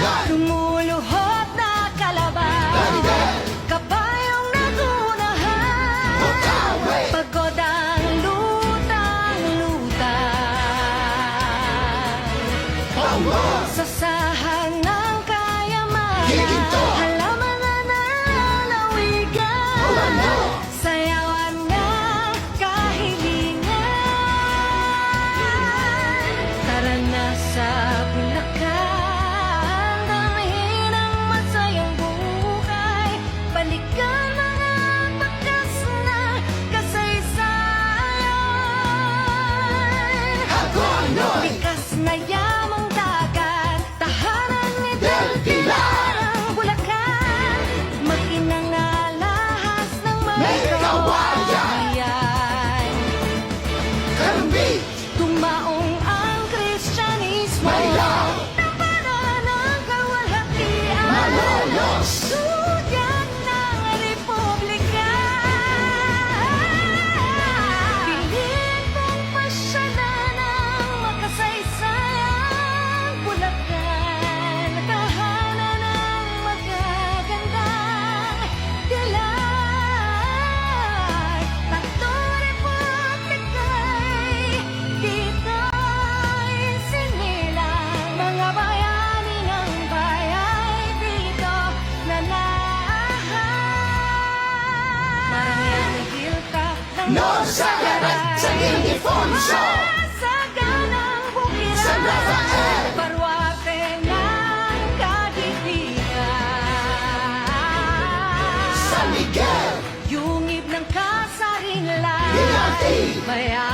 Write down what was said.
Lumuluhod na kalaban! Kabayong nagunahan! Pagod ang lutang-lutang Pamor! Sasahan ng kayamanan! Halaman na nalalawigan Umano! Sayawan ng kahilingan Tara sa Hagonoy! Likas na yamang dagat Tahanan ni Del Pilar! ang Bulacan Makinang alahas ng May kawayan! Ayan. Tumaong ang Kristyanismo kawalhatian Malolos! Suyan Nor Sagarat sa Ildefonso! Saganang bukiran San Rafael! Baruarte ng kagitiran San Miguel! Yungib ng kasarinlan Ilati! Mayamang